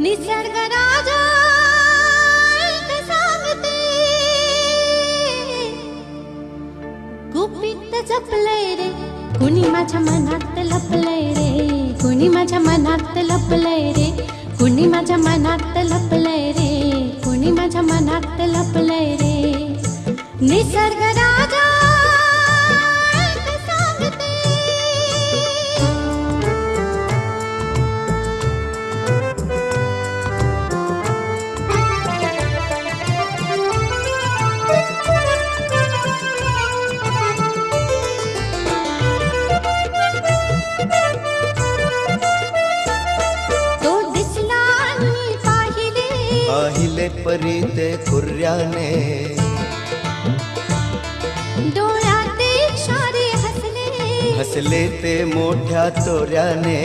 निसर्ग राजा सांगते। गुपित जपलंय रे कुणी माझ्या मनात लपलंय रे कुणी माझ्या मनात लपलंय रे कुणी माझ्या मनात लपलंय रे कुणी माझ्या मनात लपलंय रे। निसर्ग राजा पाहिले परी ते कुर्याने डोळ्यात इशारे हसले। हसले ते मोठ्या तोऱ्याने